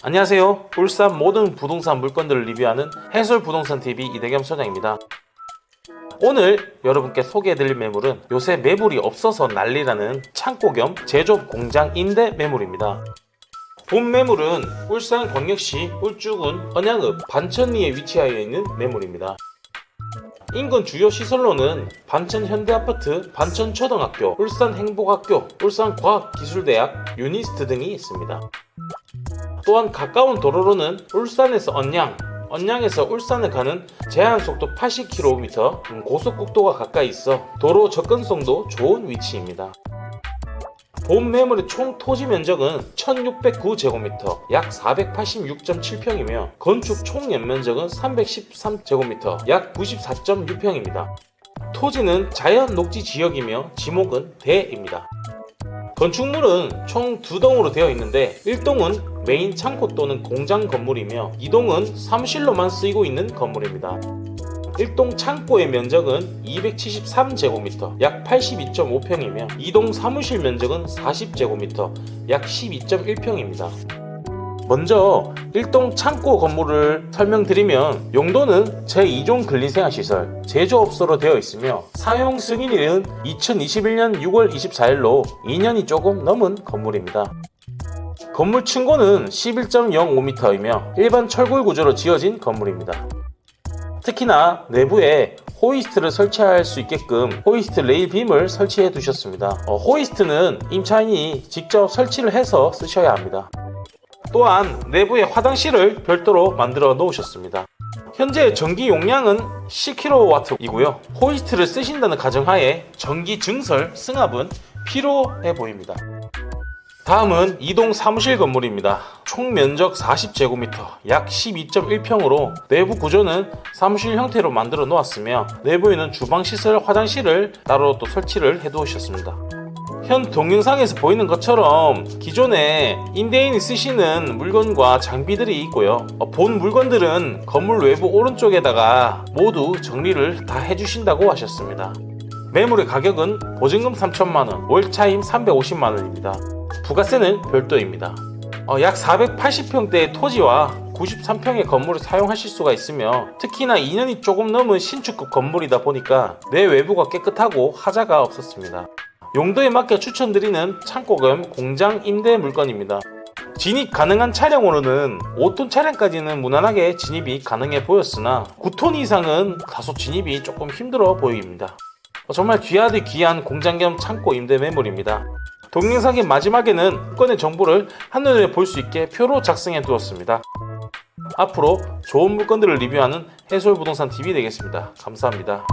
안녕하세요. 울산 모든 부동산 물건들을 리뷰하는 해솔부동산TV 이대겸 소장입니다. 오늘 여러분께 소개해드릴 매물은 요새 매물이 없어서 난리라는 창고 겸 제조업 공장 임대 매물입니다. 본 매물은 울산 광역시 울주군 언양읍 반천리에 위치하여 있는 매물입니다. 인근 주요 시설로는 반천 현대아파트, 반천 초등학교, 울산 행복학교, 울산 과학기술대학, 유니스트 등이 있습니다. 또한 가까운 도로로는 울산에서 언양, 언양에서 울산을 가는 제한 속도 80km 음, 고속국도가 가까이 있어 도로 접근성도 좋은 위치입니다. 본 매물의 총 토지 면적은 1609제곱미터, 약 486.7평이며 건축 총 연면적은 313제곱미터, 약 94.6평입니다. 토지는 자연 녹지 지역이며 지목은 대입니다. 건축물은 총 두 동으로 되어 있는데 1동은 메인 창고 또는 공장 건물이며 2동은 사무실로만 쓰이고 있는 건물입니다. 1동 창고의 면적은 273제곱미터, 약 82.5평이며 2동 사무실 면적은 40제곱미터, 약 12.1평입니다. 먼저 1동 창고 건물을 설명드리면 용도는 제2종 근린생활시설 제조업소로 되어 있으며 사용 승인일은 2021년 6월 24일로 2년이 조금 넘은 건물입니다. 건물 층고는 11.05m이며 일반 철골 구조로 지어진 건물입니다. 특히나 내부에 호이스트를 설치할 수 있게끔 호이스트 레일 빔을 설치해 두셨습니다. 어, 호이스트는 임차인이 직접 설치를 해서 쓰셔야 합니다. 또한 내부에 화장실을 별도로 만들어 놓으셨습니다. 현재 전기 용량은 10kW이고요. 호이스트를 쓰신다는 가정하에 전기 증설 승합은 필요해 보입니다. 다음은 이동 사무실 건물입니다. 총 면적 40제곱미터, 약 12.1평으로 내부 구조는 사무실 형태로 만들어 놓았으며 내부에는 주방 시설, 화장실을 따로 또 설치를 해 두셨습니다. 현 동영상에서 보이는 것처럼 기존에 임대인이 쓰시는 물건과 장비들이 있고요. 어, 본 물건들은 건물 외부 오른쪽에다가 모두 정리를 다 해주신다고 하셨습니다. 매물의 가격은 보증금 3천만원, 월차임 350만원입니다. 부가세는 별도입니다. 어, 약 480평대의 토지와 93평의 건물을 사용하실 수가 있으며 특히나 2년이 조금 넘은 신축급 건물이다 보니까 내 외부가 깨끗하고 하자가 없었습니다. 용도에 맞게 추천드리는 창고 겸 공장 임대 물건입니다. 진입 가능한 차량으로는 5톤 차량까지는 무난하게 진입이 가능해 보였으나 9톤 이상은 다소 진입이 조금 힘들어 보입니다. 어, 정말 귀하디 귀한 공장 겸 창고 임대 매물입니다. 동영상의 마지막에는 물건의 정보를 한눈에 볼 수 있게 표로 작성해 두었습니다. 앞으로 좋은 물건들을 리뷰하는 해솔부동산 TV 되겠습니다. 감사합니다.